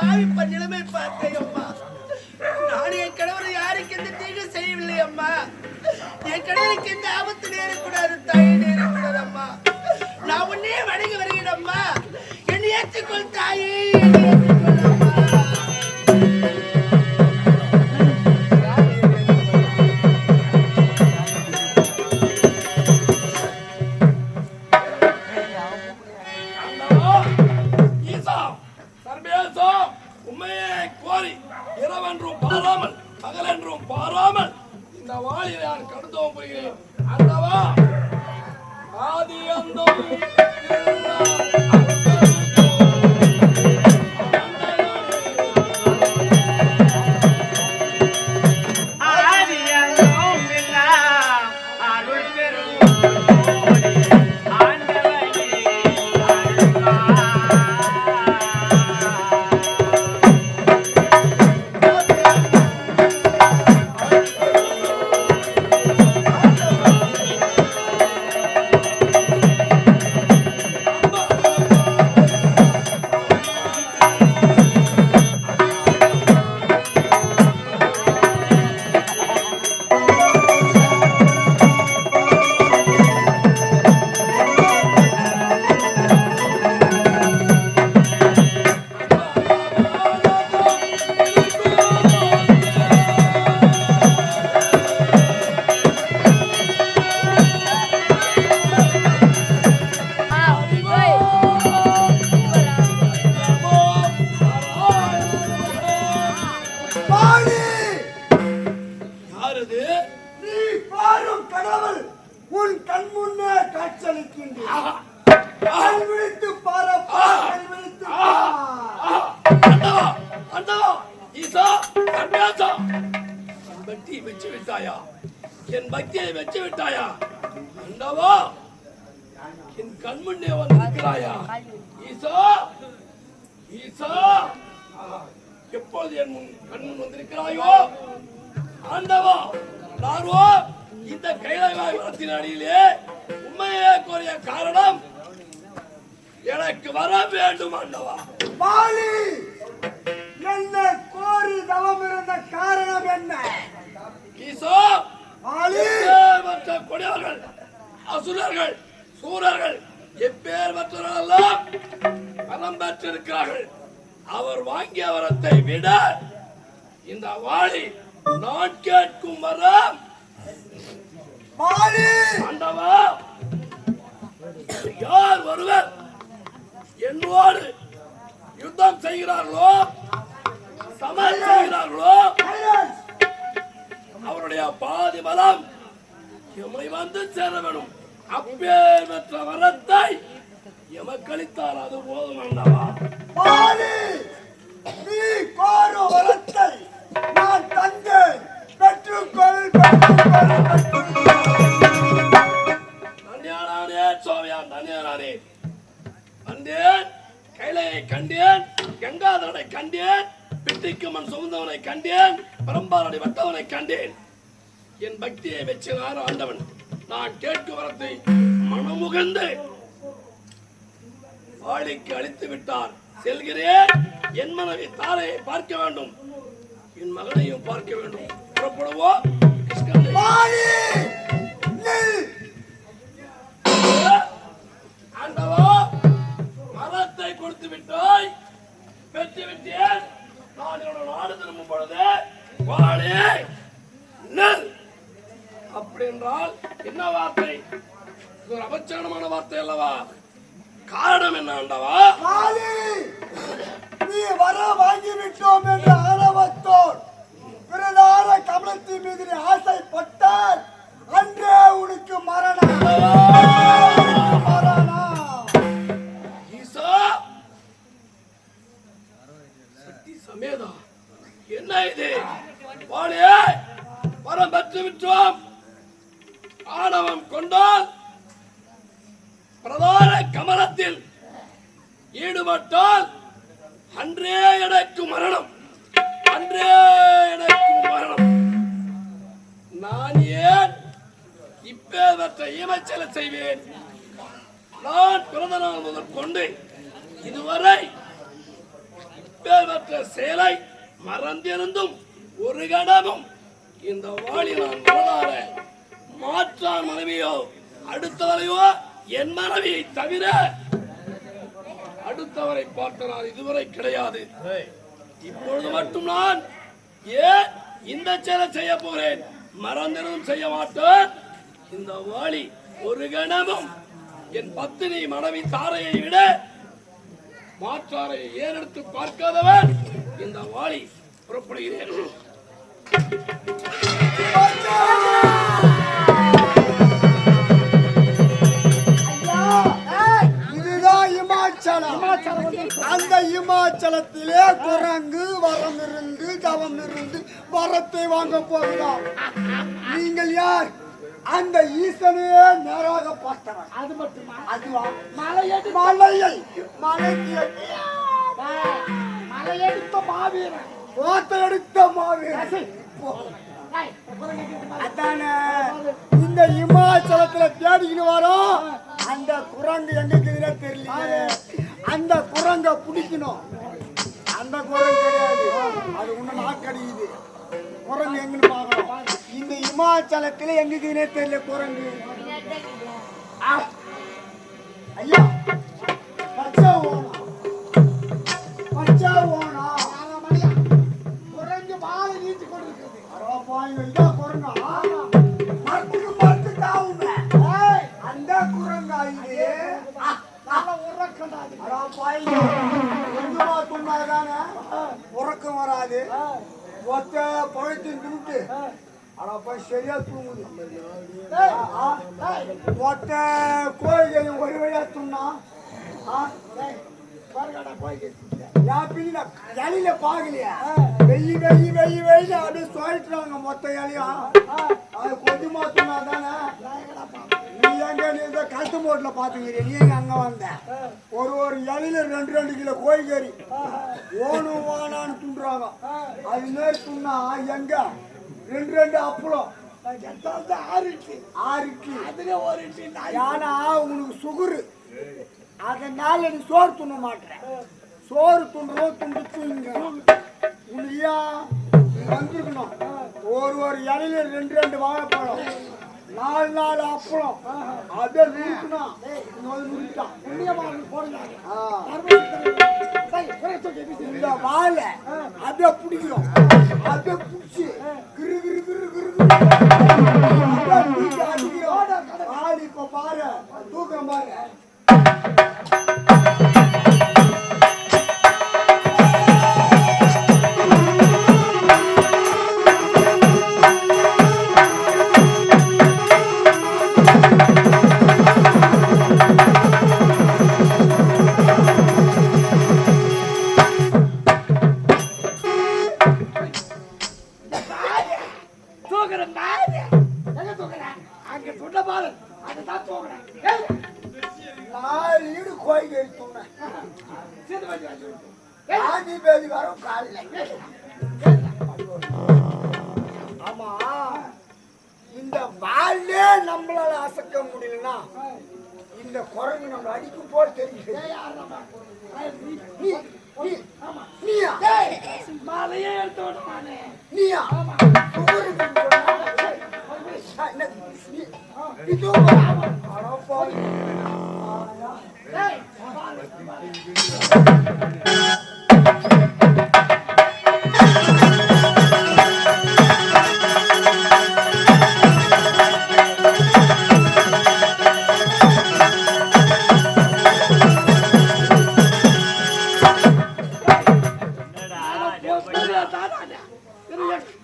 பாவிப்ப நிலைமை பார்த்தேன் அம்மா. நான் என் கணவர் யாருக்கு எந்த தீங்கு செய்யவில்லை அம்மா. என் கணவருக்கு எந்த ஆபத்து நேரக்கூடாது தாயை நேரக்கூடாது அம்மா. நான் உன்னே வணங்கி வருகிறேன் அம்மா. என்னை ஏற்றுக்கொள் தாயே Thank you. பக்தியை வெச்சு விட்டாயா அண்டவா என் கண் முன்னே வந்திருக்கிறாயா? ஈசா ஈசா எப்போது என் முன் கண் முன் வந்திருக்கிறாயோ? ஆண்டவா நானோ இந்த கைலாயத்தின் அடியிலே உண்மையே கோரிய காரணம் எனக்கு வர வேண்டும் ஆண்டவா. வாணி என்ன கோரி தவம் இருந்த காரணம் என்ன? ஈசோ மற்ற கொடியவர்கள் அசுரர்கள் சூரர்கள் எப்பேர் மற்றவர்களெல்லாம் பலம் பெற்றிருக்கிறார்கள். அவர் வாங்கிய வரத்தை விட இந்த வாளி நான் கேட்கும் வரம். ஆண்டவா யார் ஒருவர் என்னோடு யுத்தம் செய்கிறார்களோ சமர் செய்கிறார்களோ அவருடைய பாதி பலம் எமை வந்து சேர வேணும். அப்பேர் வரத்தை எமக்களித்தால் அது போதும் அல்லவா? வாணி நீ கோரும் வரத்தை. வட்டவனை கண்டேன். என் பக்தியை வெச்சினார் ஆண்டவன். நான் கேட்கும் வரத்தை மனமுகந்து வாளிக்கு அழித்து விட்டார். செல்கிறேன். என் மனைவி தாரையை பார்க்க வேண்டும். என் மகனையும் பார்க்க வேண்டும். புறப்படுவோம். ஆண்டவா மரத்தை கொடுத்து விட்டாய் பெற்று விட்டேன் நான் என்னோட நாடு திரும்பும் பொழுது வாழே நெல் அப்படி என்றால் என்ன வார்த்தை? இது ஒரு அபச்சாரமான வார்த்தை அல்லவா? காரணம் என்ன ஆண்டவா? நீ வர வாங்கி விட்டோம் என்ற ஆணவத்தோர் பிரதான கமலத்தின் மீது ஆசைப்பட்டால் அன்றே உனக்கு மரணம். என்ன இது? வாழே வரம் பெற்று விட்டோம். ஆணவம் கொண்டால் பிரதான கமலத்தில் ஈடுபட்டால் அன்றே எனக்கு மரணம். அன்றே எனக்கு மரணம். நான் ஏன் இப்பேற்பட்ட இமைச்சல செய்வேன்? நான் பிறந்த நாள் முதல் கொண்டு இதுவரை இப்பேற்பட்ட பெற்ற செயலை மறந்திருந்தும் ஒரு கணமும் இந்த வாளி நான் மனதார மாற்றான் மனைவியோ அடுத்தவரையோ என் மனைவியை தவிர அடுத்தவரை பார்த்த நான் இதுவரை கிடையாது. இப்பொழுது மட்டும் நான் ஏன் இந்த செயலை செய்ய போறேன் மறந்திருந்தும் செய்ய மாட்டேன். இந்த வாளி ஒரு கணமும் என் பத்தினி மனைவி தாரையை விட மாற்றாரை ஏறெடுத்து பார்க்காதவன்? இந்த வாளி புறப்படுகிறேன். அந்த இமாச்சலத்திலே குரங்கு வரம் இருந்து தவம் இருந்து வரத்தை வாங்க போகிறார். நீங்கள் யார்? அந்த ஈசனையே நேராக பார்த்தவர். அது மட்டுமா? அதுவா? மலையடி மலையை. மலைக்கு மலையடித்த மாவீரன். போத்த எடுத்த மாவீரன். அதானே? இந்த இமாச்சலத்துல தேடிக்கிட்டு வரோம் அந்த குரங்கு எங்க இருக்குதுன்னே தெரியல அந்த குரங்க பிடிக்கணும். அந்த குரங்கு கிடையாது. அது ஒண்ணு நாக்கடிக்குது. குரங்கு எங்கன்னு பார்க்கணும். இந்த இமாச்சலத்துல எங்க இருக்குதுன்னே தெரியல குரங்கு. ஐயா. பச்சை ஓனா பச்சை ஓனா கொஞ்சமா துண்ணாதானே உறக்கம் வராது ஒத்த பழத்தின் தின்னுட்டு போய் சரியா தூங்குது ஒத்த கோயில் ஒரு வழியா துண்ணா பாருங்கடா, போய் கேட்டு. இலையில பாக்கலையா? வெயி வெயி வெயி வெயில அப்படியே சொல்லிட்டுறாங்க மொத்த இலையும் அது கொஞ்சமா சொன்னா தானே? நீ எங்க நீ இந்த கழுத்து போட்டில் பாத்துக்கிறீ நீ எங்க அங்க வந்த? ஒரு ஒரு இலையில ரெண்டு ரெண்டு கிலோ கோழிக்கறி. ஓணும் வானான்னு துண்டுறாங்க அது மாரி துண்ணா எங்க? ரெண்டு ரெண்டு அப்பளம். ஆறு இட்லி. ஆறு இட்லி அதுல ஒரு இட்லி. ஏன்னா உனக்கு சுகரு. அதனால நீ சோறு துண்ண மாட்டேன் சோறு துண்டுறோம் துண்டு தூங்க உனக்கியா வந்துருக்கணும் ஒரு ஒரு இலையில ரெண்டு ரெண்டு வாழைப்பழம். நாலு நாலு அப்பளம். அதை நுறுக்கணும் நுறுக்கிட்டான் இந்த வாழை அதை பிடிக்கிறோம். அதை பிடிச்சி கிரு கிரு கிரு கிரு கிரு ஆள் இப்ப பாரு தூக்கம் பாரு. இந்த வாழே நம்மளால அசைக்க முடியலன்னா இந்த குரங்கு நம்ம அடிக்கும் போல் தெரியுது. நீயா? மாலையே எடுத்து. நீயா? சுகருக்கு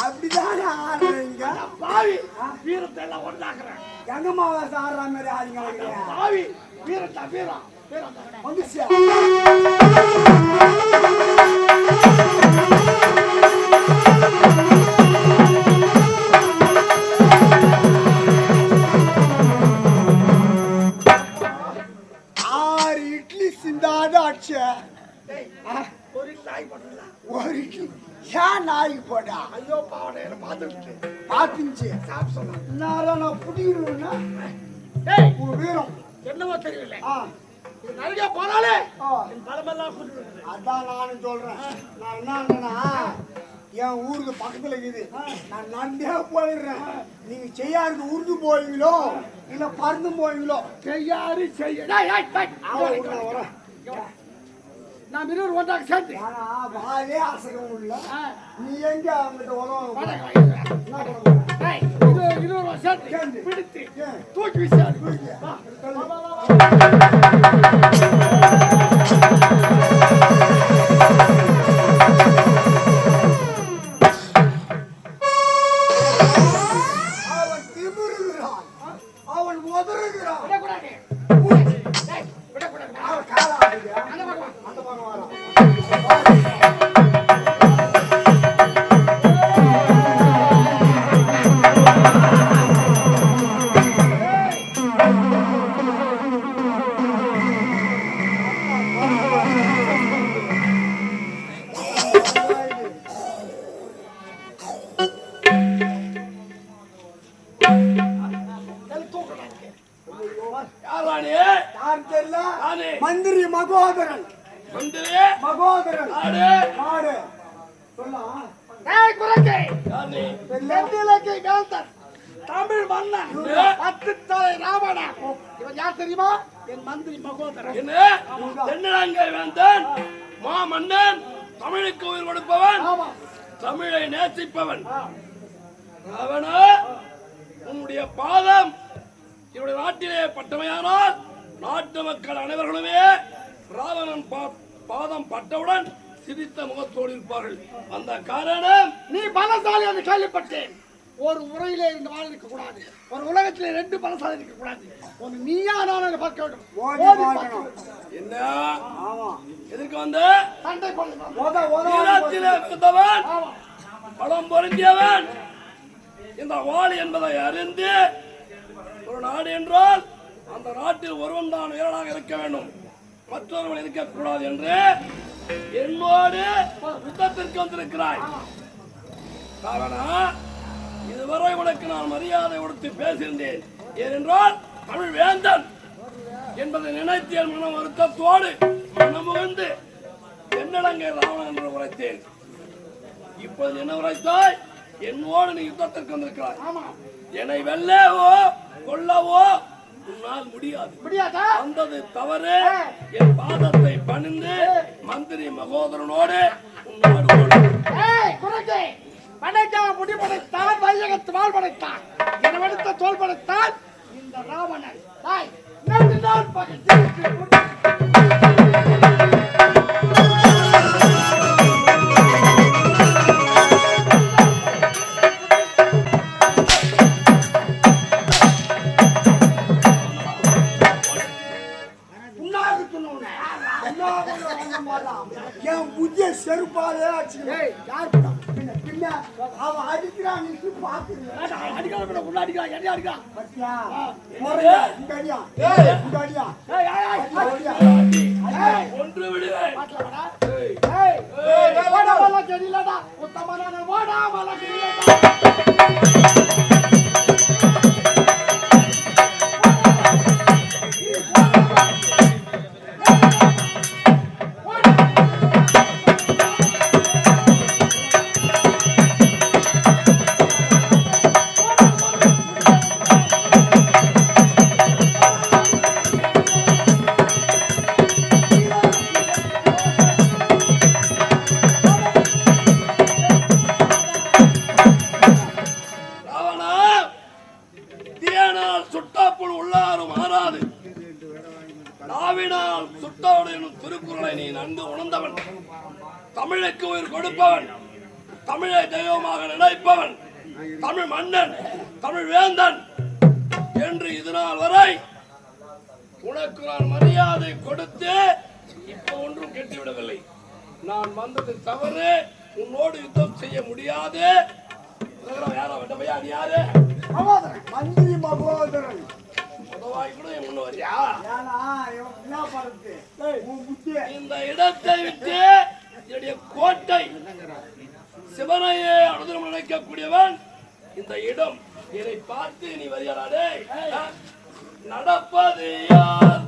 அப்படிதானே ஆடுறீங்க பாவி? வீரத்தை எல்லாம் ஒன்றாக்குறேன். எங்க மாவாச ஆடுற மாதிரி ஆடுங்க பாவி? வீரத்தா வீரம் வந்துச்சு ஏன் நாய்க்கு போட்டா ஐயோ பாவனையில பார்த்துட்டு பாத்துச்சு சாப்பிட சொன்னாங்க நேரம் நான் புடிக்கணும்னா ஏய் உன் வீரம். என்னவோ தெரியல. ஆ. நடிக்க போனாலே பலமெல்லாம் அதான் நானும் சொல்றேன். நான் என்னன்னா என் ஊருக்கு பக்கத்துல இருக்குது. நான் நடந்தே போயிடுறேன். நீங்க செய்யாருக்கு உருது போவீங்களோ? இல்ல பறந்து போவீங்களோ? செய்யாரு செய்ய நாம் இருவர் ஒன்றாக சேர்ந்து ஆனா வாயே அசகம் ஆ, நீ எங்க அவங்கிட்ட? டேய், இருவர் சேர்ந்து. பிடித்து? தூக்கி வீசாது தமிழ் மன்னன்? பத்து தலை ராவணன். இவன் யார் தெரியுமா? என் மந்திரி மகோதரன். என்ன? தென்னிலங்கை வேந்தன் மாமன்னன் தமிழுக்கு உயிர் கொடுப்பவன் ஆமா. தமிழை நேசிப்பவன். அவனா உன்னுடைய பாதம் என்னுடைய நாட்டிலே பட்டமையானால் நாட்டு மக்கள் அனைவர்களுமே ராவணன் பா- பாதம் பட்டவுடன் சிரித்த முகத்தோடு இருப்பார்கள். அந்த காரணம் நீ பலசாலி என்று கேள்விப்பட்டேன். ஒரு உரையிலே இருந்து வாழ இருக்க கூடாது ஒரு உலகத்திலே ரெண்டு பலசாலி இருக்க கூடாது ஒன்னு நீயா நான் பார்க்க வேண்டும். என்ன? ஆமா. எதற்கு வந்த? சண்டை ஆமா. பலம் பொருந்தியவன் இந்த வாள் என்பதை அறிந்து ஒரு நாடு என்றால் அந்த நாட்டில் ஒருவன் தான் வீரனாக இருக்க வேண்டும். மற்றொருவன் இருக்கக்கூடாது என்று என்னோடு யுத்தத்திற்கு வந்திருக்கிறாய். காரணம் இதுவரை உனக்கு நான் மரியாதை கொடுத்து பேசியிருந்தேன். ஏனென்றால் தமிழ் வேந்தன் என்பதை நினைத்து என் மனம் வருத்தத்தோடு மனமுகந்து என்னடங்கை ராவணன் என்று உரைத்தேன். இப்போது என்ன உரைத்தாய்? என்னோடு நீ யுத்தத்திற்கு வந்திருக்கிறாய். என்னை வெல்லவோ கொல்லவோ உன்னால் முடியாது. முடியாதா? வந்தது தவறு. என் பாதத்தை பணிந்து மந்திரி மகோதரனோடு உன்னோடு குரங்கு படைத்தான் முடி படைத்தான் வையகத்து வாழ் படைத்தான் எனவெடுத்த தோல் படைத்தான் இந்த ராவணன். தாய் நன்றி நாள் பகை. என் புத்திய செருப்பாலே ஆச்சு. ஏய் யார் படம் பின்ன பின்ன அவன் அடிக்கிறான் நீ பாக்குறீங்க அடிக்காத படம் உள்ள அடிக்கலாம் என்ன அடிக்கலாம் பத்தியா? இந்த அடியா இந்த அடியா ஒன்று விடுவேன் தெரியலடா உத்தமனான வாடா வாடா தெரியலடா யாரா வெட்டமையா நீ யாரு மகோதரன் மந்திரி மகோதரன் இந்த இடத்தை விட்டு என்னுடைய கோட்டை சிவனையே அனுதினம் நினைக்கக்கூடியவன் இந்த இடம். இதை பார்த்து நீ வரியாடே நடப்பது யார்?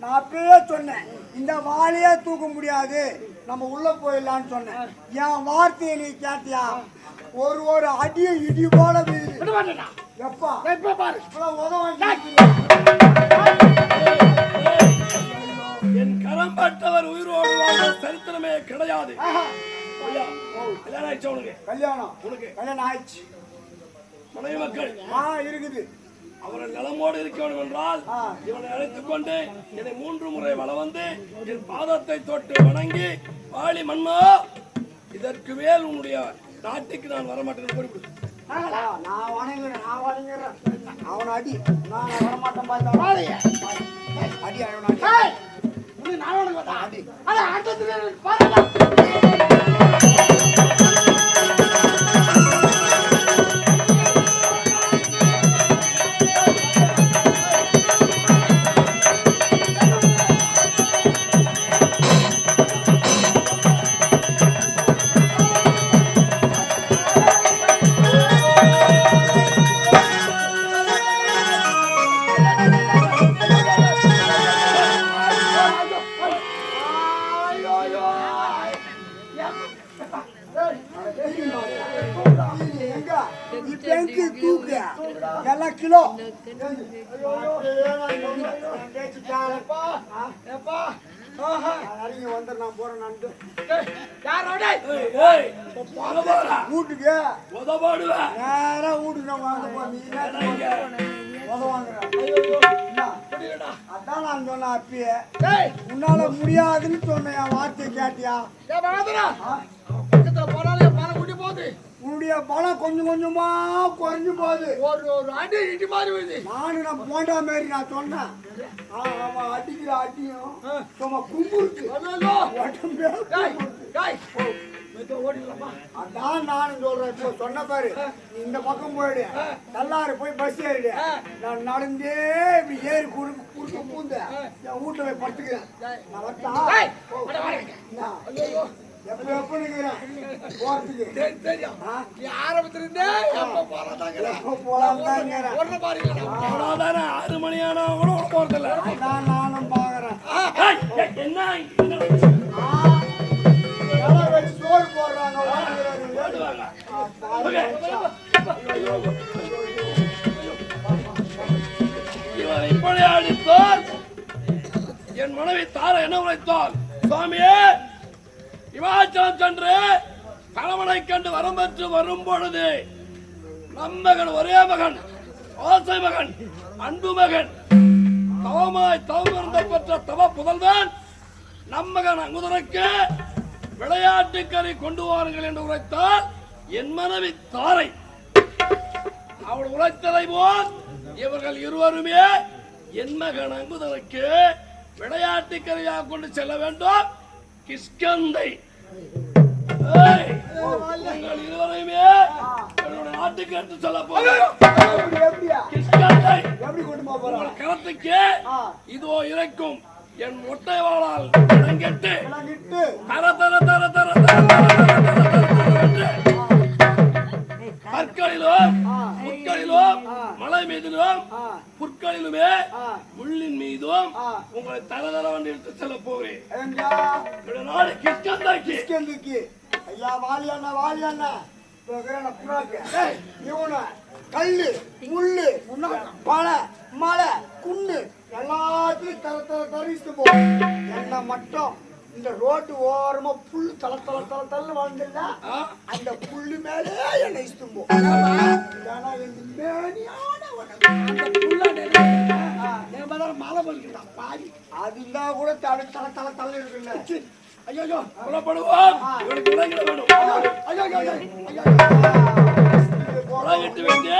நான் அப்பயே சொன்னேன் இந்த வாழையே தூக்க முடியாது நம்ம உள்ள போயிடலான்னு சொன்னேன். என் வார்த்தையை நீ கேட்டியா? ஒரு ஒரு அடியை இடி போல வீடு எப்பா? இப்ப பாரு. என் கரம் பட்டவர் உயிரோடு சரித்திரமே கிடையாது. கல்யாணம் ஆயிடுச்சா கல்யாணம். உனக்கு. கல்யாணம் ஆயிடுச்சு. மனைவி மக்கள். ஆ இருக்குது. அவர்கள் நலமோடு இருக்க வேண்டும் என்றால். இவனை அழைத்துக் கொண்டு என்னை மூன்று முறை வள வந்து என் பாதத்தை தொட்டு வணங்கி வாளி மன்னா இதற்கு மேல் உன்னுடைய நாட்டுக்கு நான் வரமாட்டேன் குறிப்பிடு நான் வணங்குறேன் நான் வணங்குறேன். அவனை அடி நான் வரமாட்டேன் பார்த்தா வாழைய அடி அவனை அடி. நான் அடி. டெங்கு தூக்க எல்லாம் கிலோ வீட்டுக்கு உதவாடுவேன் நேரம் வீட்டுக்கு வாங்க அதான் நான் சொன்னேன் அப்பயே உன்னால முடியாதுன்னு சொன்னேன் வார்த்தை கேட்டியா போனாலே பணம் கூட்டி போகுது உன்னுடைய பலம் கொஞ்சம் கொஞ்சமா குறைஞ்சு போகுது. ஒரு ஒரு அடி இடி வருது நானும் நான் போண்டா மாரி நான் சொன்னேன். ஆ, அவன் அடிக்கிற அடியும் சும்மா கும்புருக்கு அதான் நானும் சொல்றேன். இப்போ சொன்ன பாரு. இந்த பக்கம் போயிடு. நல்லாரு போய் பஸ் ஏறிடு. நான் நடந்தே இப்படி ஏறி குறுக்கு குறுக்க பூந்த என் வீட்டுல போய் படுத்துக்கிறேன். நான் வரட்டா? எப்ப எப்ப நிக்கிறேன் என்ன வச்சு இப்படி அடித்தார் என் மனைவி தார என்ன உழைத்தார் சுவாமியே! இமாச்சலம் சென்று கணவனை கண்டு வரம் பெற்று வரும் பொழுது நம் மகன் ஒரே மகன் ஆசை மகன் அன்பு மகன் தவமாய் தவமிருந்த பெற்ற தவ புதல்வன் நம் மகன் அங்குதனுக்கு விளையாட்டு கொண்டு வாருங்கள் என்று உரைத்தால் என் மனைவி தாரை. அவள் உழைத்ததை போல் இவர்கள் இருவருமே என் மகன் அங்குதனுக்கு விளையாட்டுக்கரையாக கொண்டு செல்ல வேண்டும். கிஷ்கந்தை உங்கள் இருவரையுமே என்னுடைய நாட்டுக்கு எடுத்து செல்ல? கிஷ்கந்தை உங்கள் கரத்துக்கு. இதோ இறைக்கும் என் முட்டை வாழால் இடங்கெட்டு எல்லாம் கிட்டு தர தர தர தர தர தர தர தர தர தர என்று கற்களிலும் மீதிலும் மலை மீதிலும் புற்களிலுமே முள்ளின் மீதும் உங்களை தர தர எடுத்து செல்ல போகிறேன். நாடு கிஷ்கந்தாக்கி. கிஷ்கந்துக்கு. ஐயா வாலியாண்ணா வாலியாண்ணா கல்லு முள்ளு பழ மலை குன்னு எல்லாத்துலயும் தர தர தரிசிட்டு போ. என்ன மட்டும்? இந்த ரோட்டு ஓரமா புல் தல தல தல தல வாழ்ந்துடா அந்த புல்லு மேலே என்னை இஷ்டம் போனா என் மழை பண்ணிக்கலாம் பாதி அதுதான் கூட தலை தல தல தலை இருக்குல்ல. ஐயோ புலப்படுவோம். புலகிட்டு வைத்து